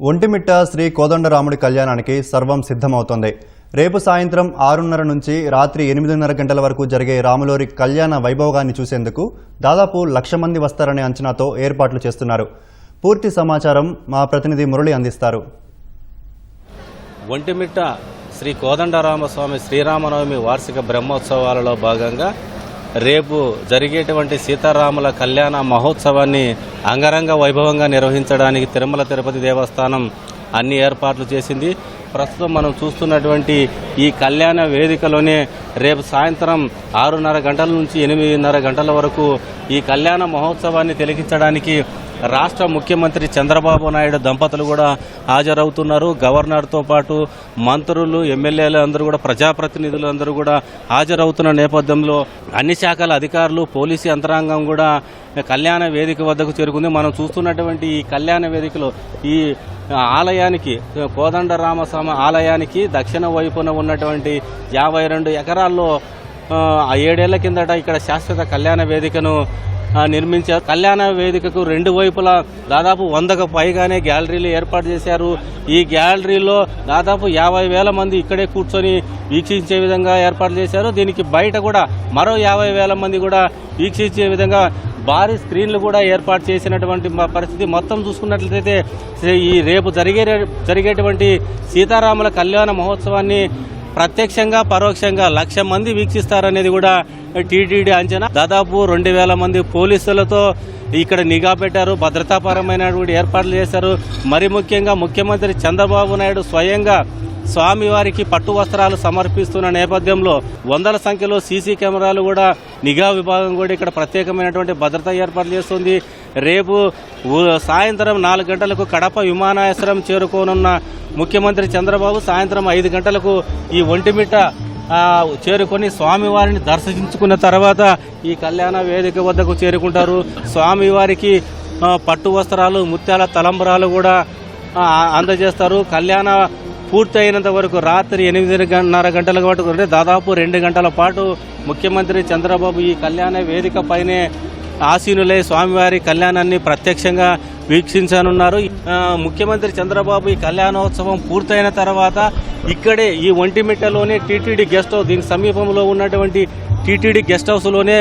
ఒంటిమిట్ట శ్రీ కోదండరాముడి కళ్యాణానికి సర్వం సిద్ధమవుతోంది. రేపు సాయంత్రం ఆరున్నర నుంచి రాత్రి ఎనిమిదిన్నర గంటల వరకు జరిగే రాములోరి కళ్యాణ వైభోగాన్ని చూసేందుకు దాదాపు లక్ష మంది వస్తారనే అంచనాతో ఏర్పాట్లు చేస్తున్నారు. పూర్తి సమాచారం మా ప్రతినిధి మురళి అందిస్తారు. ఒంటిమిట్ట శ్రీ కోదండరామస్వామి శ్రీరామనవమి వార్షిక బ్రహ్మోత్సవాలలో భాగంగా రేపు జరిగేటువంటి సీతారాముల కళ్యాణ మహోత్సవాన్ని అంగరంగ వైభవంగా నిర్వహించడానికి తిరుమల తిరుపతి దేవస్థానం అన్ని ఏర్పాట్లు చేసింది. ప్రస్తుతం మనం చూస్తున్నటువంటి ఈ కళ్యాణ వేదికలోనే రేపు సాయంత్రం ఆరున్నర గంటల నుంచి ఎనిమిదిన్నర గంటల వరకు ఈ కళ్యాణ మహోత్సవాన్ని తిలకించడానికి రాష్ట్ర ముఖ్యమంత్రి చంద్రబాబు నాయుడు దంపతులు కూడా హాజరవుతున్నారు. గవర్నర్తో పాటు మంత్రులు ఎమ్మెల్యేలు అందరూ కూడా ప్రజాప్రతినిధులు అందరూ కూడా హాజరవుతున్న నేపథ్యంలో అన్ని శాఖల అధికారులు పోలీసు యంత్రాంగం కూడా కళ్యాణ వేదిక వద్దకు చేరుకుంది. మనం చూస్తున్నటువంటి ఈ కళ్యాణ వేదికలో ఈ ఆలయానికి కోదండరామస్వామి ఆలయానికి దక్షిణ వైపున ఉన్నటువంటి యాభై రెండు ఎకరాల్లో ఏడేళ్ళ కిందట ఇక్కడ శాశ్వత కళ్యాణ వేదికను నిర్మించారు. కళ్యాణ వేదికకు రెండు వైపులా దాదాపు వందకు పైగానే గ్యాలరీలు ఏర్పాటు చేశారు. ఈ గ్యాలరీలో దాదాపు యాభై వేల మంది ఇక్కడే కూర్చొని వీక్షించే విధంగా ఏర్పాటు చేశారు. దీనికి బయట కూడా మరో యాభై వేల మంది కూడా వీక్షించే విధంగా భారీ స్క్రీన్లు కూడా ఏర్పాటు చేసినటువంటి పరిస్థితి. మొత్తం చూసుకున్నట్లయితే ఈ రేపు జరిగే జరిగేటువంటి సీతారాముల కళ్యాణ మహోత్సవాన్ని ప్రత్యక్షంగా పరోక్షంగా లక్ష మంది వీక్షిస్తారనేది కూడా టీటీడీ అంచనా. దాదాపు రెండు వేల మంది పోలీసులతో ఇక్కడ నిఘా పెట్టారు. భద్రతాపరమైన ఏర్పాట్లు చేశారు. మరి ముఖ్యంగా ముఖ్యమంత్రి చంద్రబాబు నాయుడు స్వయంగా స్వామివారికి పట్టు వస్త్రాలు సమర్పిస్తున్న నేపథ్యంలో వందల సంఖ్యలో సీసీ కెమెరాలు కూడా నిఘా విభాగం కూడా ఇక్కడ ప్రత్యేకమైనటువంటి భద్రత ఏర్పాటు చేస్తుంది. రేపు సాయంత్రం నాలుగు గంటలకు కడప విమానాశ్రయం చేరుకోనున్న ముఖ్యమంత్రి చంద్రబాబు సాయంత్రం ఐదు గంటలకు ఈ ఒంటిమిట్ట చేరుకొని స్వామివారిని దర్శించుకున్న తర్వాత ఈ కళ్యాణ వేదిక వద్దకు చేరుకుంటారు. స్వామివారికి పట్టు వస్త్రాలు ముత్యాల తలంబరాలు కూడా అందజేస్తారు. కళ్యాణ పూర్తి అయినంత వరకు రాత్రి ఎనిమిదిన్నర గంటల పాటు అంటే దాదాపు రెండు గంటల పాటు ముఖ్యమంత్రి చంద్రబాబు ఈ కళ్యాణ వేదిక పైనే ఆసీనులై స్వామివారి కళ్యాణాన్ని ప్రత్యక్షంగా వీక్షించనున్నారు. ముఖ్యమంత్రి చంద్రబాబు ఈ కళ్యాణోత్సవం పూర్తయిన తర్వాత ఇక్కడే ఈ ఒంటిమిట్టలోనే టీటీడీ గెస్ట్ హౌస్ దీనికి సమీపంలో ఉన్నటువంటి టీటీడీ గెస్ట్ హౌస్లోనే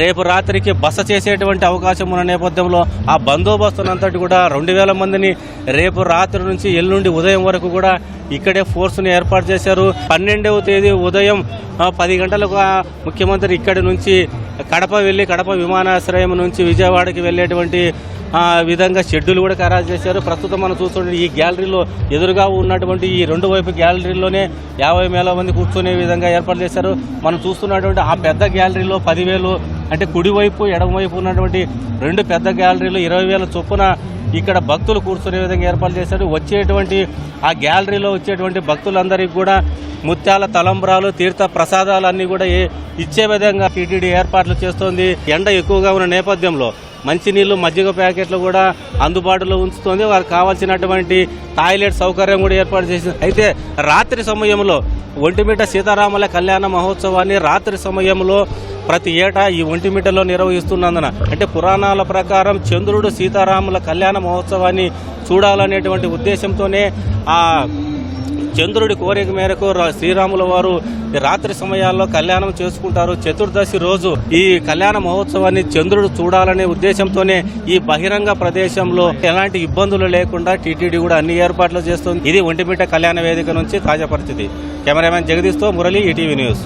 రేపు రాత్రికి బస చేసేటువంటి అవకాశం ఉన్న నేపథ్యంలో ఆ బందోబస్తునంతటి కూడా రెండు వేల మందిని రేపు రాత్రి నుంచి ఎల్లుండి ఉదయం వరకు కూడా ఇక్కడే ఫోర్స్ని ఏర్పాటు చేశారు. పన్నెండవ తేదీ ఉదయం పది గంటలకు ముఖ్యమంత్రి ఇక్కడి నుంచి కడప వెళ్ళి కడప విమానాశ్రయం నుంచి విజయవాడకి వెళ్ళేటువంటి విధంగా షెడ్యూల్ కూడా ఖరారు చేశారు. ప్రస్తుతం మనం చూస్తుంటే ఈ గ్యాలరీలో ఎదురుగా ఉన్నటువంటి ఈ రెండు వైపు గ్యాలరీలోనే యాభై వేల మంది కూర్చునే విధంగా ఏర్పాటు చేశారు. మనం చూస్తున్నటువంటి ఆ పెద్ద గ్యాలరీలో పదివేలు అంటే కుడివైపు ఎడమవైపు ఉన్నటువంటి రెండు పెద్ద గ్యాలరీలు ఇరవై వేల చొప్పున ఇక్కడ భక్తులు కూర్చునే విధంగా ఏర్పాటు చేశారు. వచ్చేటువంటి ఆ గ్యాలరీలో వచ్చేటువంటి భక్తులందరికీ కూడా ముత్యాల తలంబ్రాలు తీర్థ ప్రసాదాలు అన్నీ కూడా ఇచ్చే విధంగా టీటీడీ ఏర్పాట్లు చేస్తోంది. ఎండ ఎక్కువగా ఉన్న నేపథ్యంలో మంచినీళ్ళు మజ్జిగ ప్యాకెట్లు కూడా అందుబాటులో ఉంచుతోంది. వారికి కావాల్సినటువంటి టాయిలెట్ సౌకర్యం కూడా ఏర్పాటు చేసింది. అయితే రాత్రి సమయంలో ఒంటిమిట సీతారాముల కళ్యాణ మహోత్సవాన్ని రాత్రి సమయంలో ప్రతి ఏటా ఈ ఒంటిమిటలో నిర్వహిస్తున్నందున అంటే పురాణాల ప్రకారం చంద్రుడు సీతారాముల కళ్యాణ మహోత్సవాన్ని చూడాలనేటువంటి ఉద్దేశంతోనే ఆ చంద్రుడి కోరిక మేరకు శ్రీరాముల వారు రాత్రి సమయాల్లో కళ్యాణం చేసుకుంటారు. చతుర్దశి రోజు ఈ కళ్యాణ మహోత్సవాన్ని చంద్రుడు చూడాలనే ఉద్దేశంతోనే ఈ బహిరంగ ప్రదేశంలో ఎలాంటి ఇబ్బందులు లేకుండా టీటీడీ కూడా అన్ని ఏర్పాట్లు చేస్తుంది. ఇది ఒంటిమిట్ట కళ్యాణ వేదిక నుంచి తాజా పరిస్థితి. కెమెరామెన్ జగదీష్తో మురళి ఈటీవీ న్యూస్.